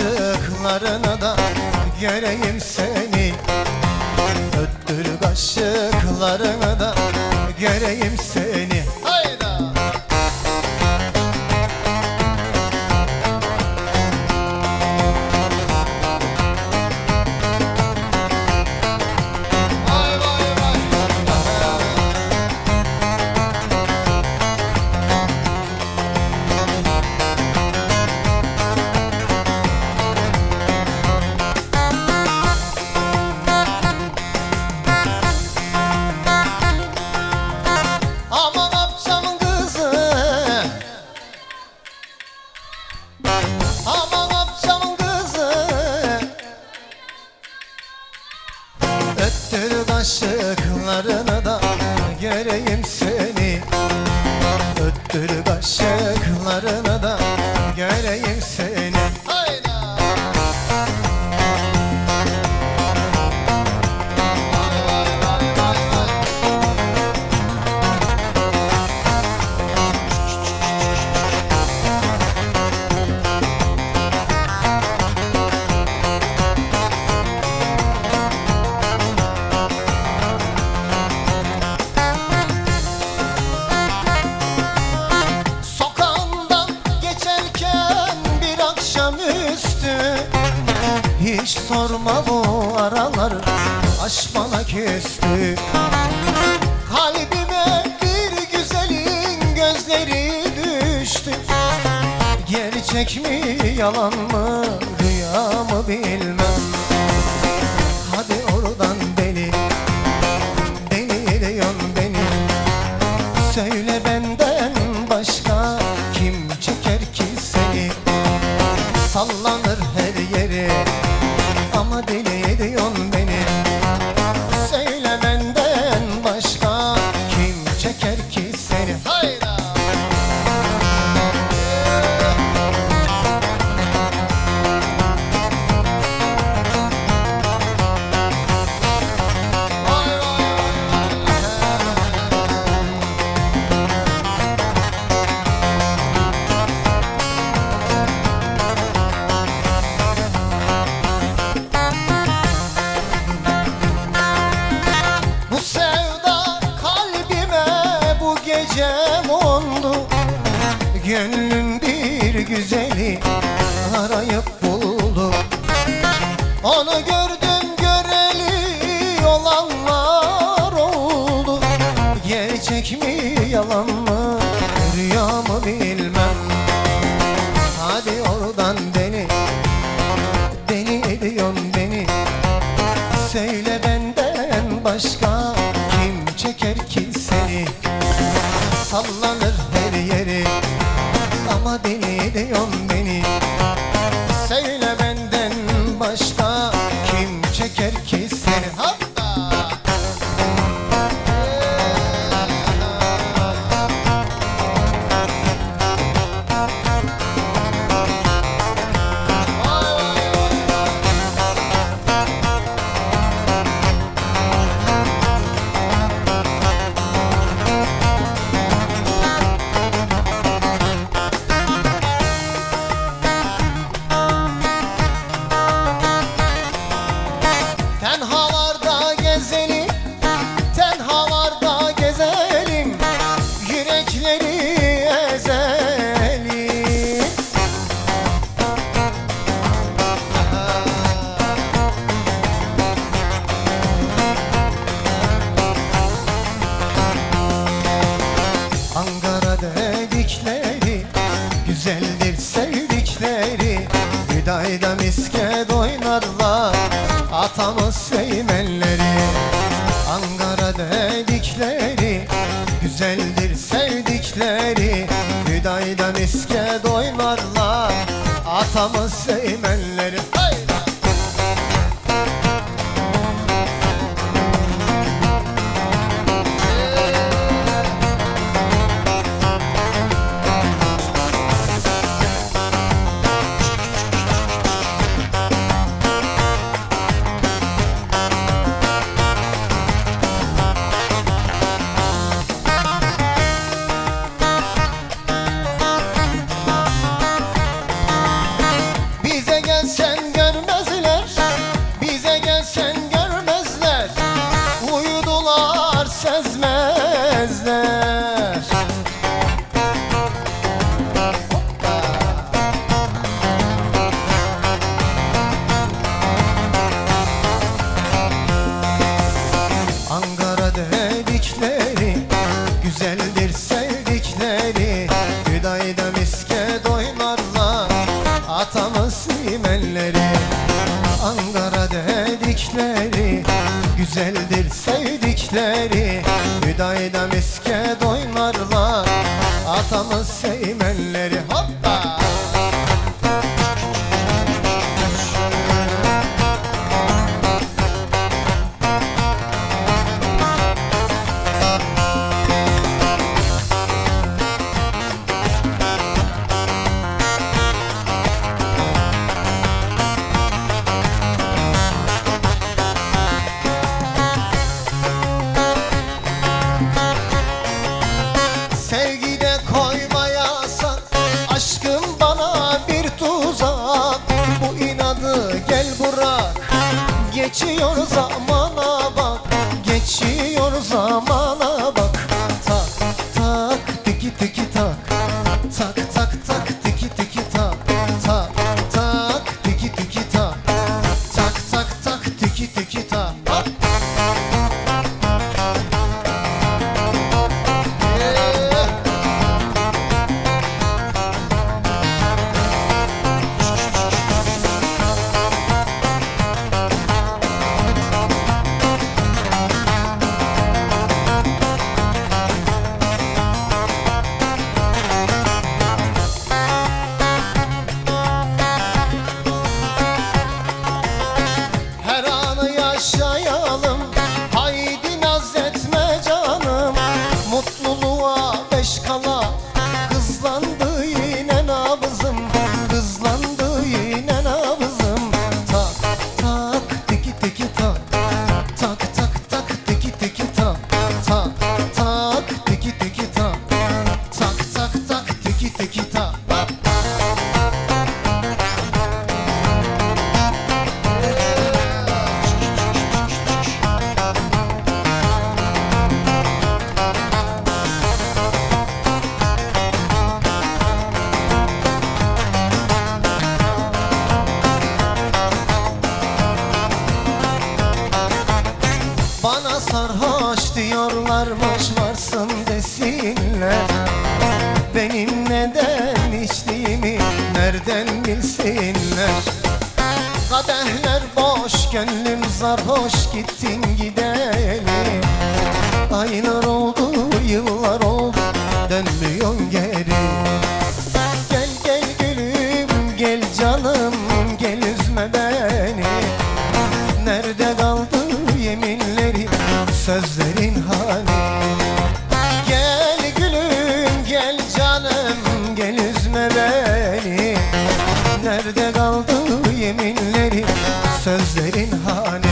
kaşıklarını da göreyim seni. Öttür kaşıklarını da göreyim seni sorma bu aralar aşk bana küstü Kalbime bir güzelin gözleri düştü. Gerçek mi yalan mı rüya mı bilmem deli Gönlüm bir güzeli arayıp buldu Onu gördüm göreli olanlar oldu. Gerçek mi yalan mı rüya mı bilmem. Hadi oradan beni Deli ediyorsun beni. Söyle benden başka kim çeker ki seni? Yeri ama deli ediyorsun günleri Güzeldir sevdikleri. Hüdaydan iske doymarlar Atamız fuck. bilsinler Kadehler boş gönlüm sarhoş gittin gidelim. Aylar oldu yıllar oldu dönmüyorsun geri. Gel gel gülüm gel canım gel üzme beni. Nerede kaldı yeminlerim sözlerim yeminlerin Sözlerin hane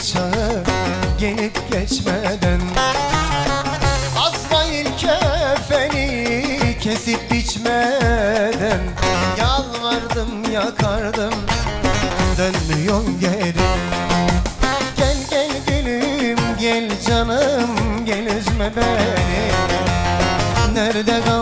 bıçağı gelip geçmeden. Azrail kefeni kesip biçmeden. Yalvardım yakardım dönmüyor geri. Gel gel gülüm gel canım gel üzme beni. Nerede kal